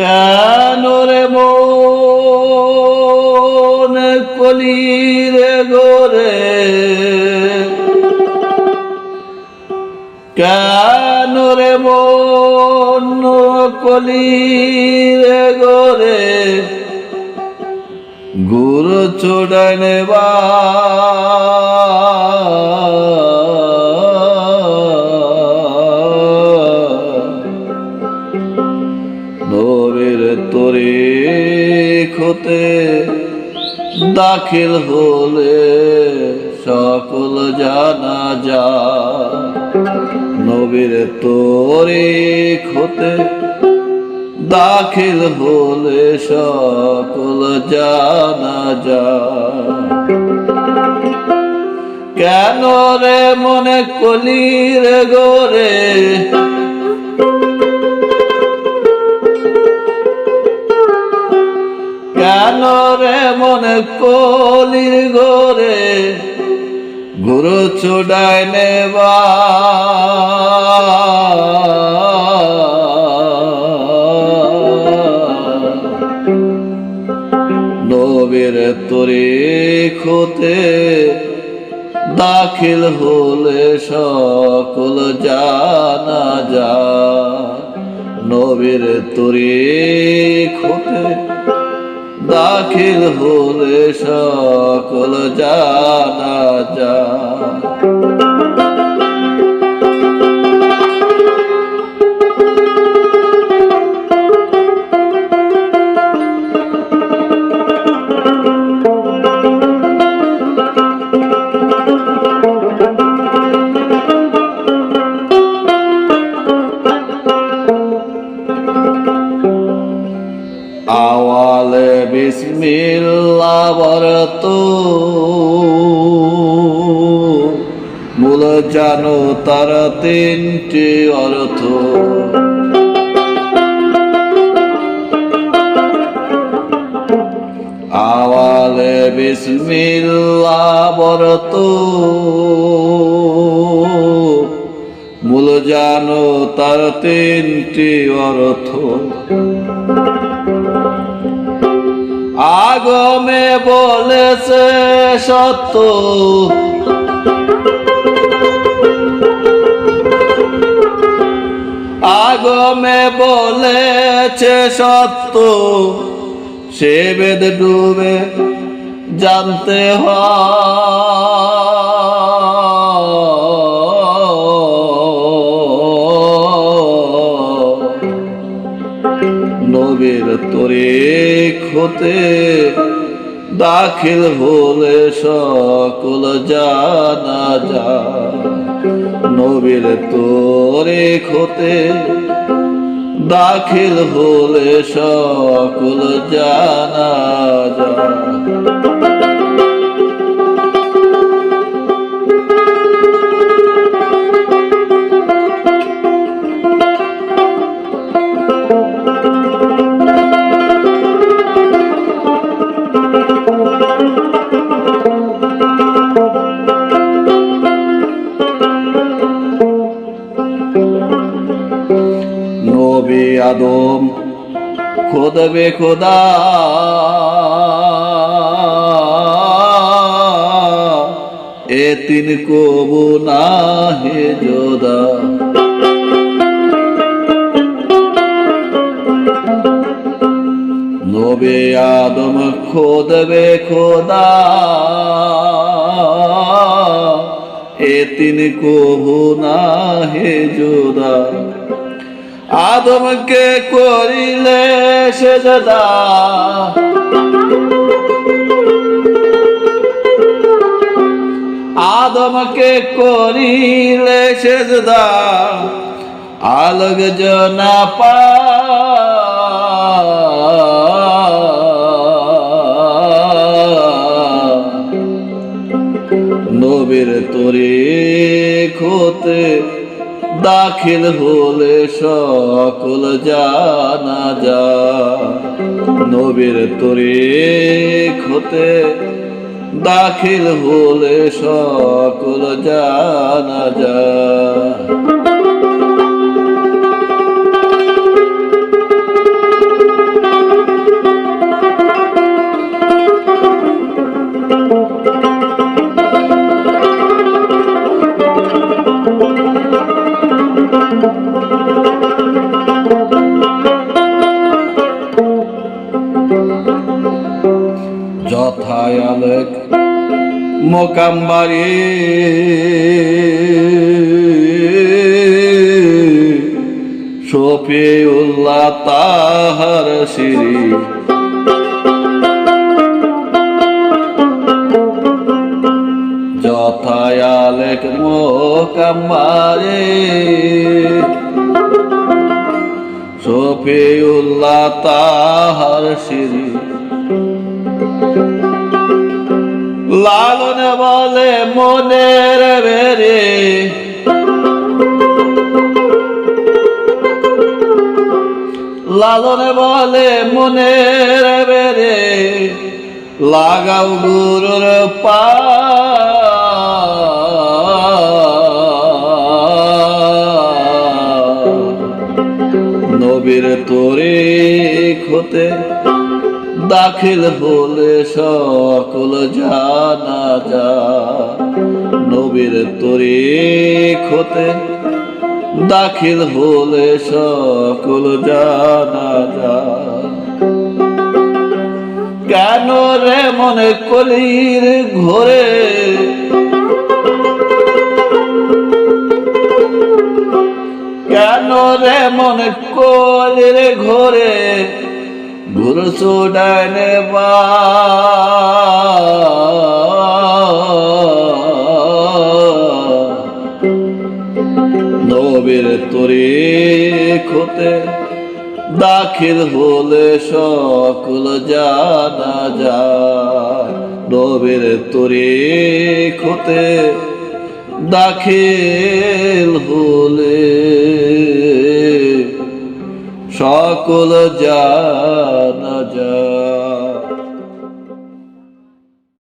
কেন রে মন কলি রে গোরে কেন রে মন কলি রে গোরে গুরু চোড়ানে বা দাখিল হলে সকল জানা যা নবীর তোরে খোতে দাখিল হলে সকল জানা যা কেন রে মনে কলির গোরে কেন রে মনে কলির গোরে গুরু চুডায় নেবা। নবীর তরে খোতে দাখিল হলে সকল জানা যা। নবীর তরে খোতে দাখিল হলে সকল জানা যা মূল জানো তার তিনটি অর্থ। আওয়ালে বিসমিল্লা বরত। মূল জানো তার তিনটি অর্থ। আগমে বলেছে সত্য। আগমে বলেছে সত্য। সে বেদ ডুবে জানতে হয়। খোতে দাখিল হলে সকল জানা যা নবীর তোরে খোতে দাখিল হলে সকল জানা যা আদম। খোদবে খোদা। এ তিন কবু না হে যোদা নবে আদম খোদবে খোদা। এ তিন কবু না হে যোদা আদমকে করিলে সে দাদা আদমকে করিলে সে দাদা আলোক জনা পা দাখিল হলে সকল জানা যা নবীর তরিক হতে দাখিল হলে সকল জানা যা যথায় আলেক মোকাম্বারি। শফিউল্লাহ তাহার সিরি আলেক মোকাম্বারি শফিউল্লাহ তাহার সিরি লালন বলে মনের বেরে লালন বলে মনের বেরে লাগাও গুরুর পা নবীর তোরে খোতে দাখিল হলে সকল জানা যা নবীর তরে খোতে দাখিল হলে সকল জানা যা কেন রে মনে কলির ঘরে রে মনে কলির ঘরে ঘুরছো ডাইনে নবীর তরে খোতে দাখিল হলে সকল জানা যায়। নবীর তরে খোতে দাখিল হলে সকল জানা যায়